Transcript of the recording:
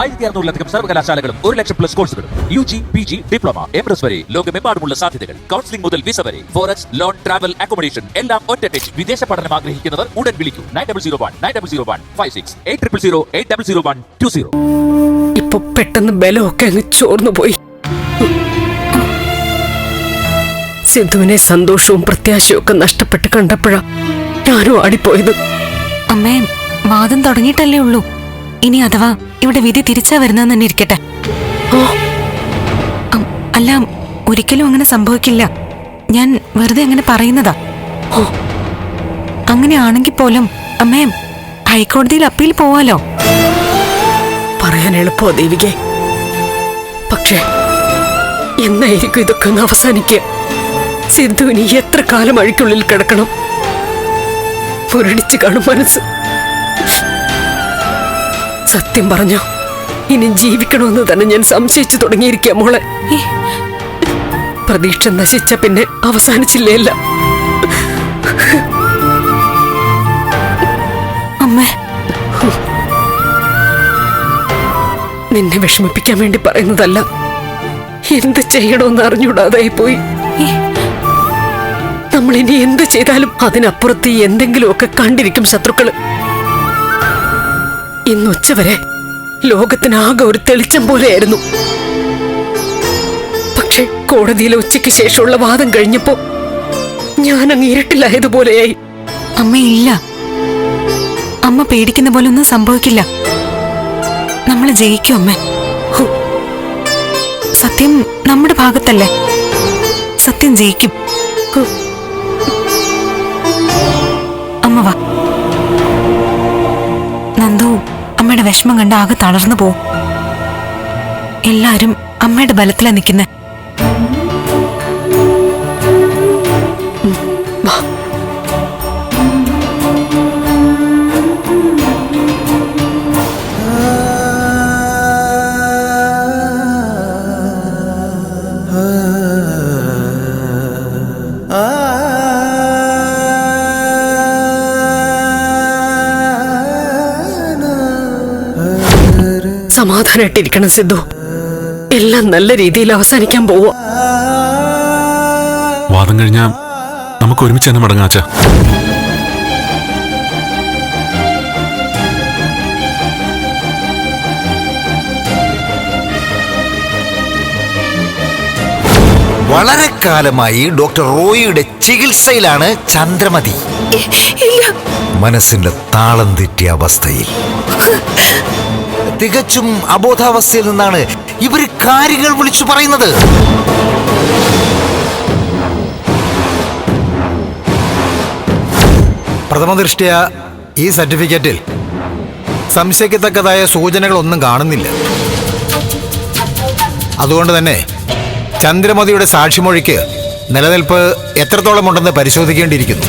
ആയിരത്തി അറുന്നൂറിലധികം സർവകലാശാലകളും ഒരു ലക്ഷം പ്ലസ് കോഴ്സുകളും U G P G diploma M S വരെ ലോകമെമ്പാടുമുള്ള സാധ്യതകൾ. കൗൺസിലിംഗ് മുതൽ വിസ വരെ ഫോറക്സ് ലോൺ ട്രാവൽ അക്കോമഡേഷൻ എല്ലാം ഒറ്റ ടെച്ച് വിദേശ പഠനം ആഗ്രഹിക്കുന്നവർ ഉടൻ വിളിക്കൂ. Nine double zero one nine double zero one five six eight triple zero eight double zero one two zero ഇപ്പൊ പെട്ടെന്ന് ബലമൊക്കെ അങ്ങ് ചോർന്നു പോയി. സിന്ധുവിനെ സന്തോഷവും പ്രത്യാശയും ഒക്കെ നഷ്ടപ്പെട്ട് കണ്ടപ്പോഴാ ഞാനും ആടിപ്പോയത്. അമ്മേ വാദം തുടങ്ങിയിട്ടല്ലേ ഉള്ളൂ. ഇനി അഥവാ ഇവിടെ വിധി തിരിച്ചാ വരുന്നതെന്ന് തന്നെ ഇരിക്കട്ടെ. അല്ല ഒരിക്കലും അങ്ങനെ സംഭവിക്കില്ല. ഞാൻ വെറുതെ അങ്ങനെ പറയുന്നതാ. ഓ അങ്ങനെ ആണെങ്കിൽ പോലും അമ്മേ ഹൈക്കോടതിയിൽ അപ്പീൽ പോവാലോ? പറയാൻ എളുപ്പോ ദേവികെ. പക്ഷേ എന്നായിരിക്കും ഇതൊക്കെ ഒന്ന് അവസാനിക്കുക? സിദ്ധുവിന് എത്ര കാലം അഴിക്കുള്ളിൽ കിടക്കണം? മുരടിച്ച് കാണും മനസ്സ്. സത്യം പറഞ്ഞോ? ഇനി ജീവിക്കണമെന്ന് തന്നെ ഞാൻ സംശയിച്ചു തുടങ്ങിയിരിക്കുക മോളെ. പ്രതീക്ഷ നശിച്ച പിന്നെ അവസാനിച്ചില്ലേ എല്ലാം? അമ്മേ. നിന്നെ വിഷമിപ്പിക്കാൻ വേണ്ടി പറയുന്നതല്ല. എന്ത് ചെയ്യണമെന്ന് അറിഞ്ഞൂടാതായി പോയി. നമ്മൾ ഇനി എന്ത് ചെയ്താലും അതിനപ്പുറത്ത് എന്തെങ്കിലുമൊക്കെ കണ്ടിരിക്കും ശത്രുക്കൾ. ഇന്ന് ഉച്ചവരെ ലോകത്തിനാകെ ഒരു തെളിച്ചം പോലെയായിരുന്നു. പക്ഷെ കോടതിയിലെ ഉച്ചയ്ക്ക് ശേഷമുള്ള വാദം കഴിഞ്ഞപ്പോ ഞാൻ അങ്ങ് ഇരുട്ടിലായതുപോലെയായി അമ്മയില്ല അമ്മ പേടിക്കുന്ന പോലെ ഒന്നും സംഭവിക്കില്ല. നമ്മൾ ജയിക്കും അമ്മ. സത്യം നമ്മുടെ ഭാഗത്തല്ലേ? സത്യം ജയിക്കും. അമ്മ വാ. വിഷമം കണ്ട് ആകെ തളർന്നു പോവും. എല്ലാരും അമ്മയുടെ ബലത്തിലാ നിൽക്കുന്നെ സമാധാനായിട്ടിരിക്കണം സിദ്ധു എല്ലാം നല്ല രീതിയിൽ അവസാനിക്കാൻ പോവാ വാദം കഴിഞ്ഞാൽ നമുക്ക് ഒരുമിച്ച് തന്നെ മടങ്ങാച്ച വളരെ കാലമായി ഡോക്ടർ റോയിയുടെ ചികിത്സയിലാണ് ചന്ദ്രമതി. ഇല്ല. മനസ്സിന്റെ താളം തെറ്റിയ അവസ്ഥയിൽ. തികച്ചും അബോധാവസ്ഥയിൽ നിന്നാണ് ഇവർ കാര്യങ്ങൾ വിളിച്ചു പറയുന്നത്. പ്രഥമ ദൃഷ്ടിയ ഈ സർട്ടിഫിക്കറ്റിൽ സംശയിക്കത്തക്കതായ സൂചനകളൊന്നും കാണുന്നില്ല. അതുകൊണ്ട് തന്നെ ചന്ദ്രമതിയുടെ സാക്ഷിമൊഴിക്ക് നിലനിൽപ്പ് എത്രത്തോളം ഉണ്ടെന്ന് പരിശോധിക്കേണ്ടിയിരിക്കുന്നു.